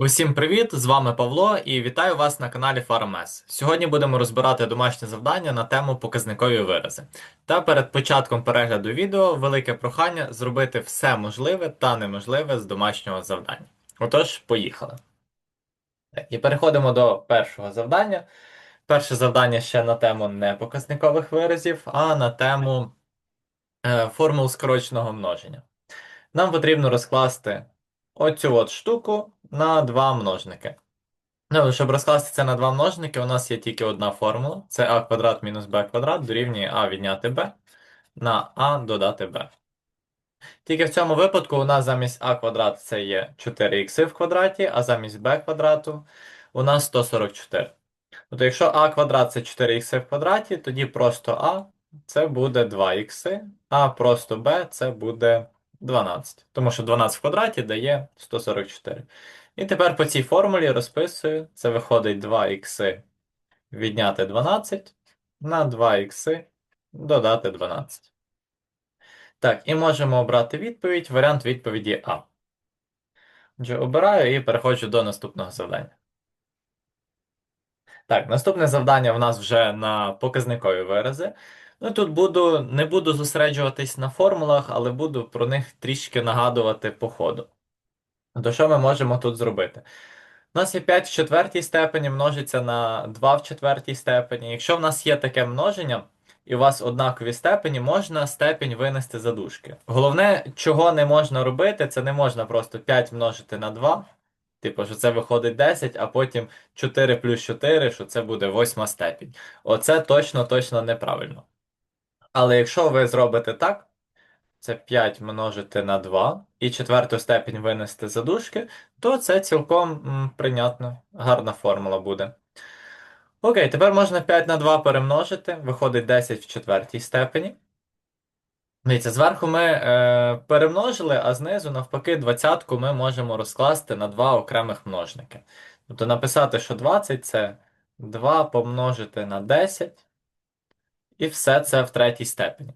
Усім привіт! З вами Павло і вітаю вас на каналі FarmS. Сьогодні будемо розбирати домашнє завдання на тему показникові вирази. Та перед початком перегляду відео велике прохання зробити все можливе та неможливе з домашнього завдання. Отож, поїхали. І переходимо до першого завдання. Перше завдання ще на тему не показникових виразів, а на тему е, формул скороченого множення. Нам потрібно розкласти оцю от штуку на два множники. Ну, щоб розкласти це на два множники, у нас є тільки одна формула: це а квадрат мінус b квадрат дорівнює а відняти b на а додати b. Тільки в цьому випадку у нас замість а квадрат це є 4х в квадраті, а замість b квадрату у нас 144. Тобто, якщо а квадрат це 4х в квадраті, тоді просто а це буде 2х, а просто b це буде 12. Тому що 12 в квадраті дає 144. І тепер по цій формулі розписую. Це виходить 2х відняти 12 на 2х додати 12. Так, і можемо обрати відповідь. Варіант відповіді А. Отже, обираю і переходжу до наступного завдання. Так, наступне завдання в нас вже на показникові вирази. Ну, тут буду, не буду зосереджуватись на формулах, але буду про них трішки нагадувати по ходу. То що ми можемо тут зробити? У нас є 5 в четвертій степені множиться на 2 в четвертій степені. Якщо в нас є таке множення, і у вас однакові степені, можна степень винести за дужки. Головне, чого не можна робити, це не можна просто 5 множити на 2. Типу, що це виходить 10, а потім 4 плюс 4, що це буде восьма степінь. Оце точно-точно неправильно. Але якщо ви зробите так, це 5 множити на 2 і четверту степінь винести за дужки, то це цілком м, прийнятно, гарна формула буде. Окей, тепер можна 5 на 2 перемножити, виходить 10 в четвертій степені. Дивіться, зверху ми е, перемножили, а знизу, навпаки, двадцятку ми можемо розкласти на два окремих множники. Тобто написати, що 20 це 2 помножити на 10, і все це в третій степені.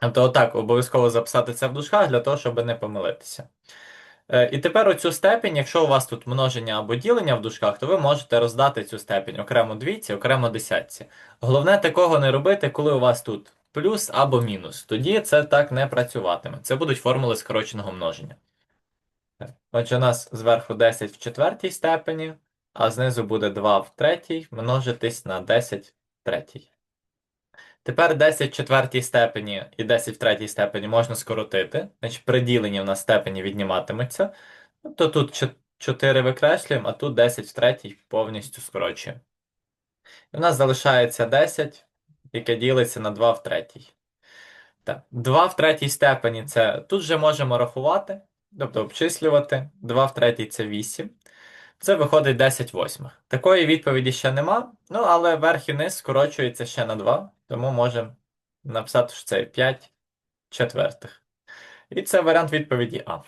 Тобто, отак, обов'язково записати це в дужках для того, щоб не помилитися. Е, І тепер оцю степень, якщо у вас тут множення або ділення в дужках, то ви можете роздати цю степень окремо двійці, окремо десятці. Головне такого не робити, коли у вас тут плюс або мінус. Тоді це так не працюватиме. Це будуть формули скороченого множення. Отже, у нас зверху 10 в четвертій степені, а знизу буде 2 в третій множитись на 10 в третій. Тепер 10 в четвертій степені і 10 в третій степені можна скоротити. Значить, при діленні в нас степені відніматимуться. Тобто тут 4 викреслюємо, а тут 10 в третій повністю скорочуємо. І в нас залишається 10, яке ділиться на 2 в третій. Так, 2 в третій степені це тут вже можемо рахувати, тобто обчислювати. 2 в третій це 8. Це виходить 10 восьмих. Такої відповіді ще нема, ну але верх і низ скорочується ще на 2, тому можемо написати, що це 5 четвертих. І це варіант відповіді А.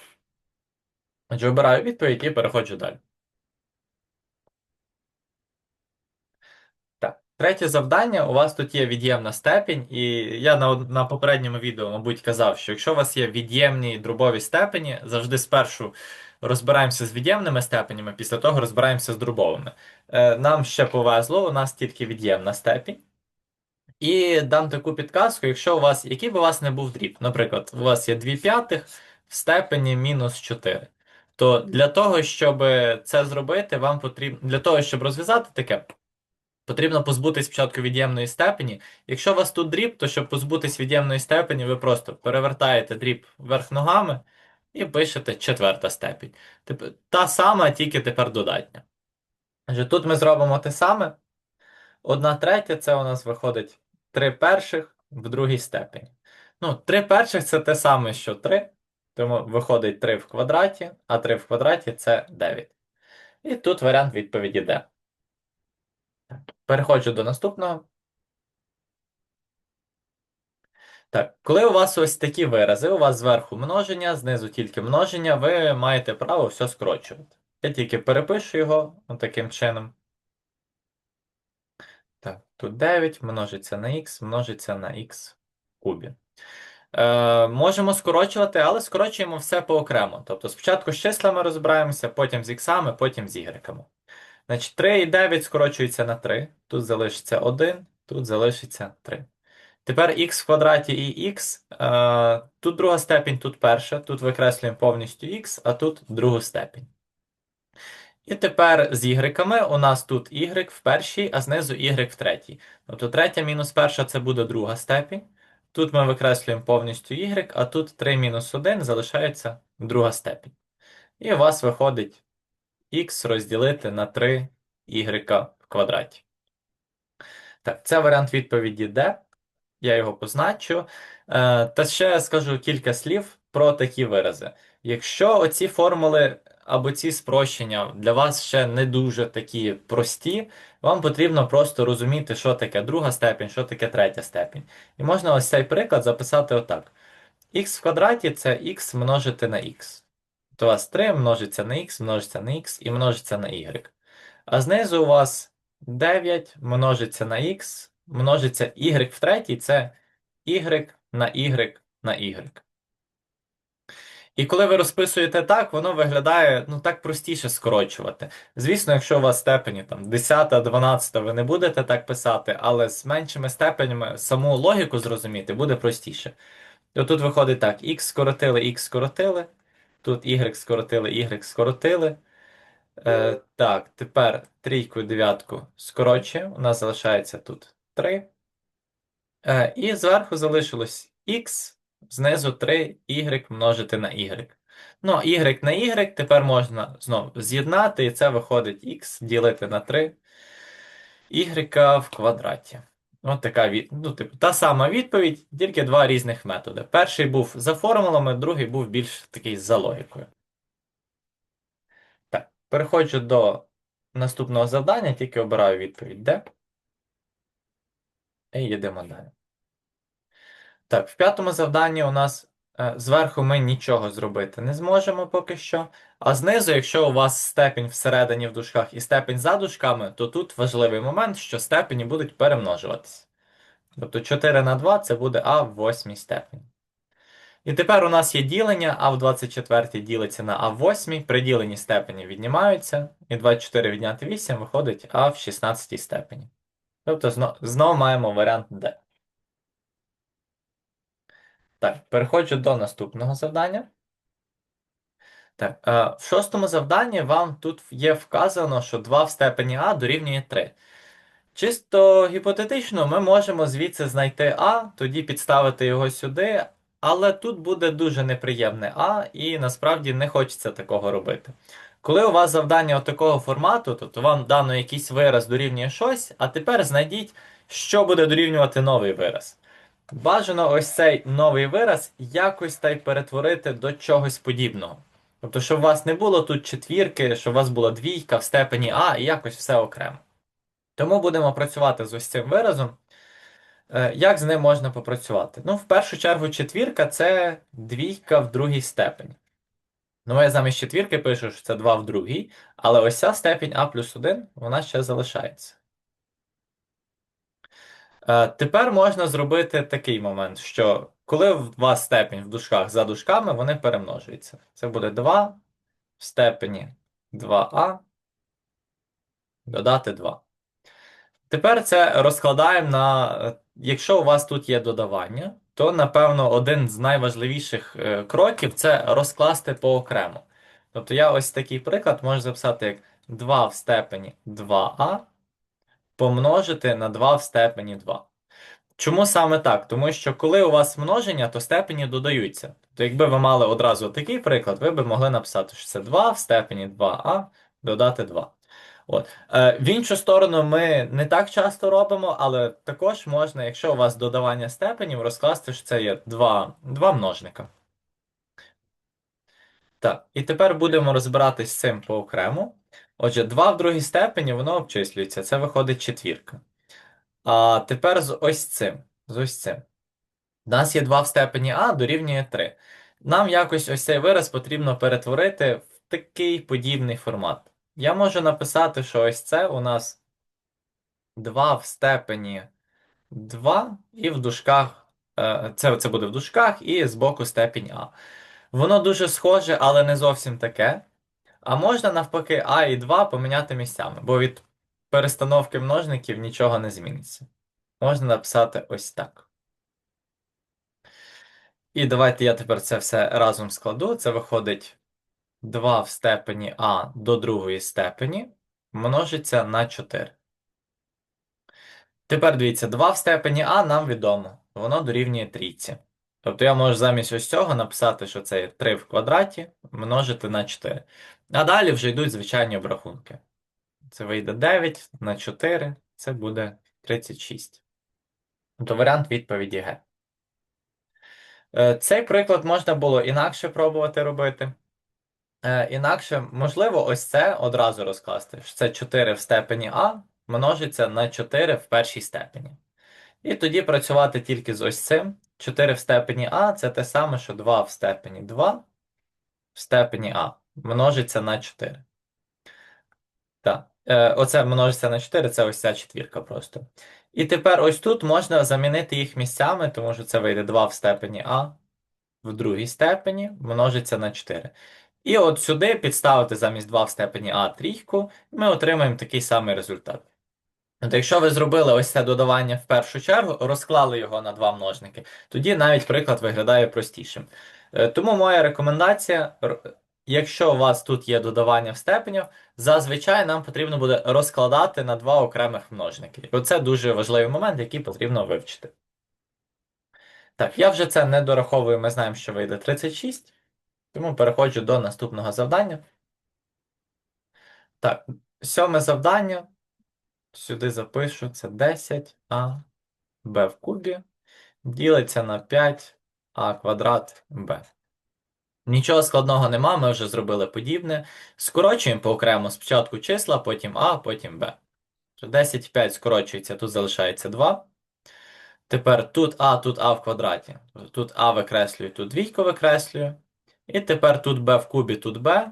Отже, обираю відповідь і переходжу далі. Так, третє завдання. У вас тут є від'ємна степінь, і я на, на попередньому відео, мабуть, казав, що якщо у вас є від'ємні дробові степені, завжди спершу розбираємося з від'ємними степенями, після того розбираємося з дробовими. Е, Нам ще повезло, у нас тільки від'ємна степінь. І дам таку підказку, якщо у вас, який би у вас не був дріб, наприклад, у вас є 2 п'ятих в степені мінус 4. То для того, щоб це зробити, вам потрібно для того, щоб розв'язати таке, потрібно позбутись спочатку від'ємної степені. Якщо у вас тут дріб, то щоб позбутись від'ємної степені, ви просто перевертаєте дріб вверх ногами і пишете четверта степінь. Теп- Та сама, тільки тепер додатня. Отже, тут ми зробимо те саме. Одна третя це у нас виходить 3 перших в другій степені. Ну, 3 перших це те саме, що 3. Тому виходить 3 в квадраті, а 3 в квадраті це 9. І тут варіант відповіді D. Переходжу до наступного. Так, коли у вас ось такі вирази, у вас зверху множення, знизу тільки множення, ви маєте право все скорочувати. Я тільки перепишу його таким чином. Так, тут 9 множиться на х, множиться на х кубі. Е, можемо скорочувати, але скорочуємо все поокремо. Тобто спочатку з числами розбираємося, потім з іксами, потім з ігреками. Значить, 3 і 9 скорочується на 3. Тут залишиться 1, тут залишиться 3. Тепер х в квадраті і х. Е, тут друга степінь, тут перша. Тут викреслюємо повністю х, а тут другу степінь. І тепер з ігреками у нас тут y в першій, а знизу y в третій. Тобто третя мінус перша це буде друга степінь. Тут ми викреслюємо повністю y, а тут 3 мінус 1 залишається друга степінь. І у вас виходить х розділити на 3 y в квадраті. Так, це варіант відповіді D. Я його позначу. Е, Та ще скажу кілька слів про такі вирази. Якщо оці формули або ці спрощення для вас ще не дуже такі прості, вам потрібно просто розуміти, що таке друга степінь, що таке третя степінь. І можна ось цей приклад записати отак. х в квадраті це х множити на х. То у вас 3 множиться на х, множиться на х і множиться на y. А знизу у вас 9 множиться на х, множиться y в третій, це y на y на y. І коли ви розписуєте так, воно виглядає ну так простіше скорочувати. Звісно, якщо у вас степені там 10, 12, ви не будете так писати, але з меншими степенями саму логіку зрозуміти буде простіше. І тут виходить так: x скоротили, x скоротили, тут y скоротили, y скоротили. Е, Так, тепер трійку дев'ятку скорочуємо. У нас залишається тут 3. Е, І зверху залишилось x, знизу 3 y множити на y. Ну, y на y тепер можна знову з'єднати, і це виходить x ділити на 3 y в квадраті. От така від... ну, типу, та сама відповідь, тільки два різних методи. Перший був за формулами, другий був більш такий за логікою. Так, переходжу до наступного завдання, тільки обираю відповідь Д. І йдемо далі. Так, в п'ятому завданні у нас е, зверху ми нічого зробити не зможемо поки що. А знизу, якщо у вас степінь всередині в дужках і степінь за дужками, то тут важливий момент, що степені будуть перемножуватися. Тобто 4 на 2 це буде А в восьмій степені. І тепер у нас є ділення, А в 24 ділиться на А в 8, при діленні степені віднімаються, і 24 відняти 8 виходить А в 16 степені. Тобто знову знов маємо варіант D. Так, переходжу до наступного завдання. Так, е, в шостому завданні вам тут є вказано, що 2 в степені А дорівнює 3. Чисто гіпотетично, ми можемо звідси знайти А, тоді підставити його сюди, але тут буде дуже неприємне А, і насправді не хочеться такого робити. Коли у вас завдання такого формату, тобто вам дано якийсь вираз дорівнює щось, а тепер знайдіть, що буде дорівнювати новий вираз. Бажано ось цей новий вираз якось та й перетворити до чогось подібного. Тобто, щоб у вас не було тут четвірки, щоб у вас була двійка в степені А і якось все окремо. Тому будемо працювати з ось цим виразом. Е, Як з ним можна попрацювати? Ну, в першу чергу, четвірка це двійка в другій степені. Ну, я замість четвірки пишу, що це 2 в другій, але ось ця степінь А плюс 1, вона ще залишається. Е, Тепер можна зробити такий момент, що коли у вас степінь в дужках за дужками, вони перемножуються. Це буде 2 в степені 2а додати 2. Тепер це розкладаємо на. Якщо у вас тут є додавання, то напевно один з найважливіших е, кроків це розкласти поокремо. Тобто я ось такий приклад можу записати як 2 в степені 2а помножити на 2 в степені 2. Чому саме так? Тому що коли у вас множення, то степені додаються. Тобто, якби ви мали одразу такий приклад, ви б могли написати, що це 2 в степені 2а додати 2. От. Е, В іншу сторону, ми не так часто робимо, але також можна, якщо у вас додавання степенів, розкласти, що це є два, два множника. Так, і тепер будемо розбиратись з цим по окремо. Отже, 2 в другій степені воно обчислюється, це виходить четвірка. А тепер з ось цим. З ось цим. У нас є 2 в степені А дорівнює 3. Нам якось ось цей вираз потрібно перетворити в такий подібний формат. Я можу написати, що ось це у нас 2 в степені 2 і в дужках Е, Це, це буде в дужках і збоку степінь А. Воно дуже схоже, але не зовсім таке. А можна навпаки А і 2 поміняти місцями, бо від перестановки множників нічого не зміниться. Можна написати ось так. І давайте я тепер це все разом складу. Це виходить 2 в степені А до другої степені множиться на 4. Тепер дивіться, 2 в степені А нам відомо, воно дорівнює трійці. Тобто я можу замість ось цього написати, що це 3 в квадраті множити на 4. А далі вже йдуть звичайні обрахунки. Це вийде 9 на 4, це буде 36. Тобто варіант відповіді Г. Е, Цей приклад можна було інакше пробувати робити. Е, Інакше, можливо, ось це одразу розкласти. що Це 4 в степені А множиться на 4 в першій степені. І тоді працювати тільки з ось цим. 4 в степені А це те саме, що 2 в степені 2 в степені А множиться на 4. Так. Е, Оце множиться на 4, це ось ця четвірка просто. І тепер ось тут можна замінити їх місцями, тому що це вийде 2 в степені А в другій степені множиться на 4. І от сюди підставити замість 2 в степені А трійку, ми отримаємо такий самий результат. От Якщо ви зробили ось це додавання в першу чергу, розклали його на два множники, тоді навіть приклад виглядає простішим. Е, Тому моя рекомендація, якщо у вас тут є додавання в степенях, зазвичай нам потрібно буде розкладати на два окремих множники. І оце дуже важливий момент, який потрібно вивчити. Так, я вже це не дораховую, ми знаємо, що вийде 36, тому переходжу до наступного завдання. Так, сьоме завдання. Сюди запишу це 10а b в кубі ділиться на 5а квадрат b. Нічого складного нема, ми вже зробили подібне. Скорочуємо по окремо спочатку числа, потім а, потім b. 10 5 скорочується, тут залишається 2. Тепер тут а, тут а в квадраті. Тут а викреслюю, тут двійку викреслюю. І тепер тут b в кубі, тут b.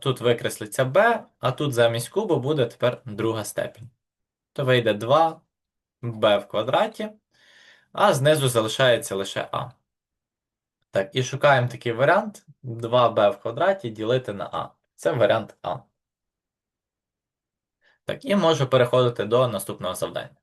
Тут викреслиться b, а тут замість кубу буде тепер друга степінь то вийде 2b в квадраті, а знизу залишається лише а. Так, і шукаємо такий варіант 2b в квадраті ділити на а. Це варіант А. Так, і можу переходити до наступного завдання.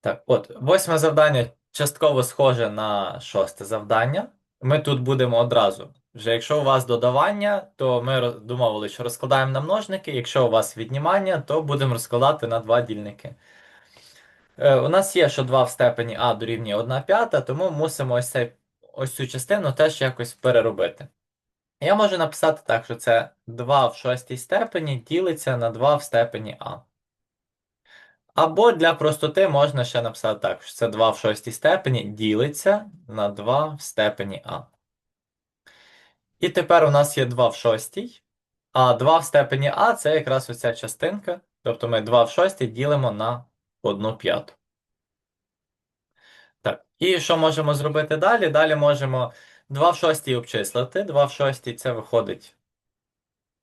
Так, от, восьме завдання частково схоже на шосте завдання. Ми тут будемо одразу. Вже якщо у вас додавання, то ми домовилися, що розкладаємо на множники. Якщо у вас віднімання, то будемо розкладати на два дільники. Е, у нас є, що 2 в степені А дорівнює 1 п'ята, тому мусимо ось, цей, ось цю частину теж якось переробити. Я можу написати так, що це 2 в шостій степені ділиться на 2 в степені А. Або для простоти можна ще написати так, що це 2 в шостій степені ділиться на 2 в степені А. І тепер у нас є 2 в шостій, а 2 в степені А це якраз оця частинка. Тобто ми 2 в шостій ділимо на 1 п'яту. Так, і що можемо зробити далі? Далі можемо 2 в шостій обчислити. 2 в шостій це виходить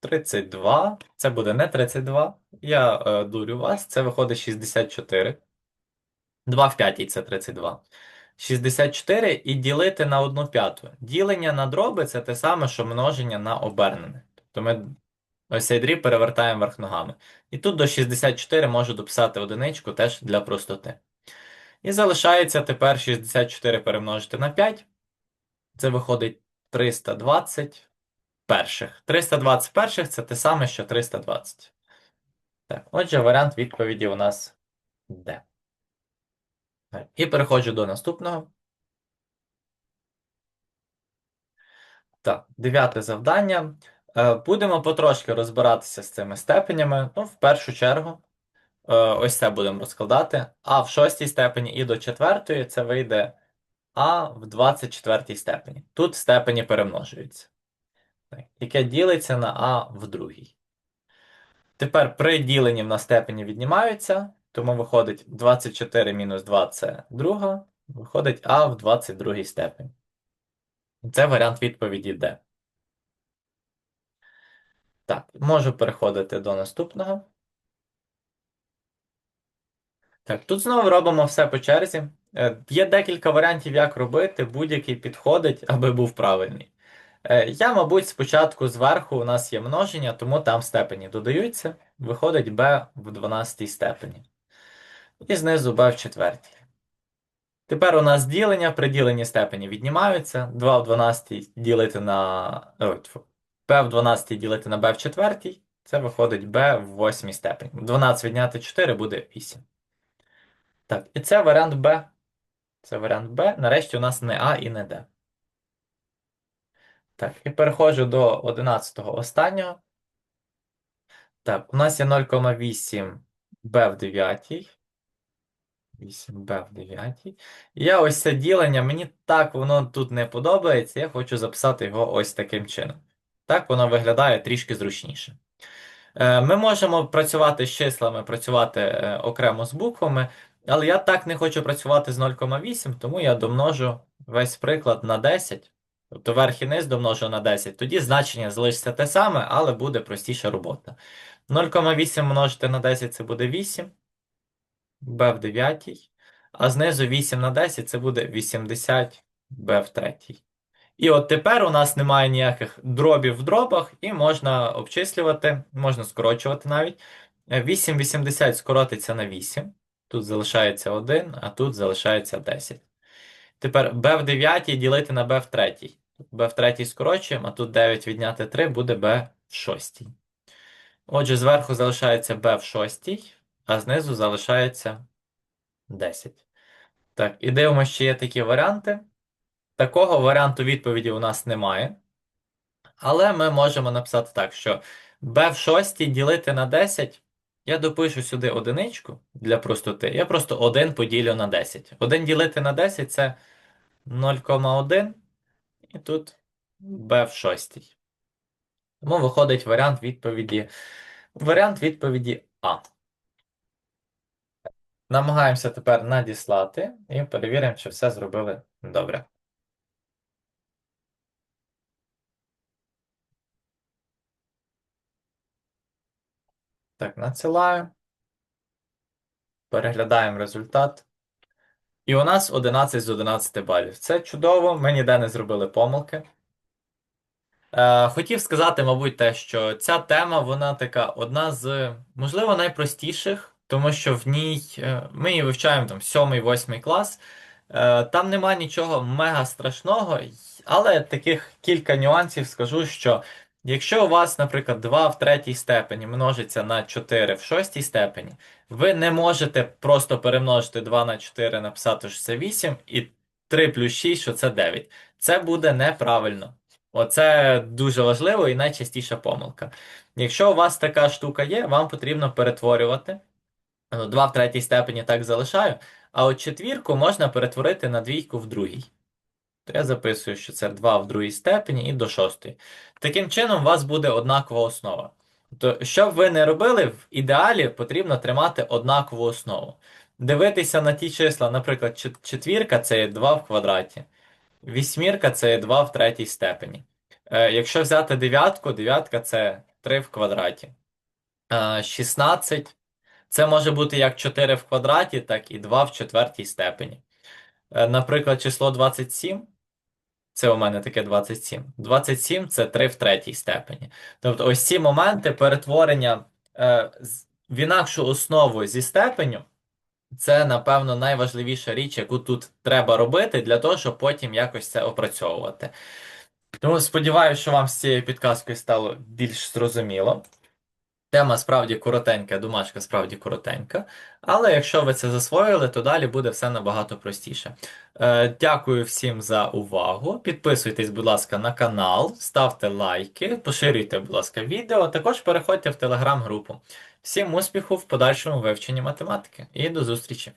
32. Це буде не 32. Я е, дурю вас, це виходить 64. 2 в п'ятій це 32. 64 і ділити на 1 п'яту. Ділення на дроби це те саме, що множення на обернене. Тобто ми ось цей дріб перевертаємо верх ногами. І тут до 64 можу дописати одиничку теж для простоти. І залишається тепер 64 перемножити на 5. Це виходить 320 перших. 320 перших це те саме, що 320. Так, отже, варіант відповіді у нас Д. І переходжу до наступного. Так, дев'яте завдання. Е, Будемо потрошки розбиратися з цими степенями. Ну, в першу чергу, е, ось це будемо розкладати. А в шостій степені і до четвертої це вийде А в 24 степені. Тут степені перемножуються. Яке ділиться на А в другій. Тепер при діленні в нас степені віднімаються, тому виходить 24 мінус 2 це друга, виходить А в 22 степені. Це варіант відповіді Д. Так, можу переходити до наступного. Так, тут знову робимо все по черзі. Е, Є декілька варіантів, як робити, будь-який підходить, аби був правильний. Е, Я, мабуть, спочатку зверху у нас є множення, тому там степені додаються. Виходить b в 12 степені. І знизу b в четвертій. Тепер у нас ділення, при діленні степені віднімаються. 2 в 12 ділити на. B в 12 ділити на b в четвертій. Це виходить b в 8 степені. 12 відняти 4 буде 8. Так, і це варіант b. Це варіант b. Нарешті у нас не А і не Д. Так, і переходжу до 11-го останнього. Так, у нас є 0,8 b в 9. 8b в 9. І я ось це ділення, мені так воно тут не подобається, я хочу записати його ось таким чином. Так воно виглядає трішки зручніше. Е, Ми можемо працювати з числами, працювати е, окремо з буквами, але я так не хочу працювати з 0,8, тому я домножу весь приклад на 10. Тобто верх і низ домножу на 10. Тоді значення залишиться те саме, але буде простіша робота. 0,8 множити на 10 це буде 8 b в 9, а знизу 8 на 10 це буде 80 b в 3. І от тепер у нас немає ніяких дробів в дробах, і можна обчислювати, можна скорочувати навіть. 8 80 скоротиться на 8. Тут залишається 1, а тут залишається 10. Тепер b в 9 ділити на b в 3. B в 3 скорочуємо, а тут 9 відняти 3 буде b в 6. Отже, зверху залишається b в 6 а знизу залишається 10. Так, і дивимося, чи є такі варіанти. Такого варіанту відповіді у нас немає. Але ми можемо написати так, що b в 6 ділити на 10. Я допишу сюди одиничку для простоти. Я просто 1 поділю на 10. 1 ділити на 10 це 0,1. І тут b в 6. Тому виходить варіант відповіді. Варіант відповіді А. Намагаємося тепер надіслати і перевіримо, чи все зробили добре. Так, надсилаю. Переглядаємо результат. І у нас 11 з 11 балів. Це чудово, ми ніде не зробили помилки. Е, хотів сказати, мабуть, те, що ця тема, вона така одна з, можливо, найпростіших, тому що в ній е, ми її вивчаємо там 7-8 клас. Е, там нема нічого мега страшного, але таких кілька нюансів скажу, що якщо у вас, наприклад, 2 в третій степені множиться на 4 в шостій степені, ви не можете просто перемножити 2 на 4, написати, що це 8, і 3 плюс 6, що це 9. Це буде неправильно. Оце дуже важливо і найчастіша помилка. Якщо у вас така штука є, вам потрібно перетворювати. 2 в третій степені так залишаю. А от четвірку можна перетворити на двійку в другій. То я записую, що це 2 в другій степені і до шостої. Таким чином, у вас буде однакова основа. Тобто, що б ви не робили, в ідеалі потрібно тримати однакову основу. Дивитися на ті числа, наприклад, четвірка це є 2 в квадраті. Вісьмірка це є 2 в третій степені. Е, Якщо взяти дев'ятку, дев'ятка це 3 в квадраті. Е, 16 це може бути як 4 в квадраті, так і 2 в четвертій степені. Е, Наприклад, число 27. Це у мене таке 27. 27 це 3 в третій степені. Тобто, ось ці моменти перетворення е, в інакшу основу зі степеню. Це, напевно, найважливіша річ, яку тут треба робити для того, щоб потім якось це опрацьовувати. Тому сподіваюся, що вам з цією підказкою стало більш зрозуміло. Тема справді коротенька, домашка справді коротенька. Але якщо ви це засвоїли, то далі буде все набагато простіше. Е, дякую всім за увагу. Підписуйтесь, будь ласка, на канал, ставте лайки, поширюйте, будь ласка, відео. Також переходьте в телеграм-групу. Всім успіху в подальшому вивченні математики і до зустрічі!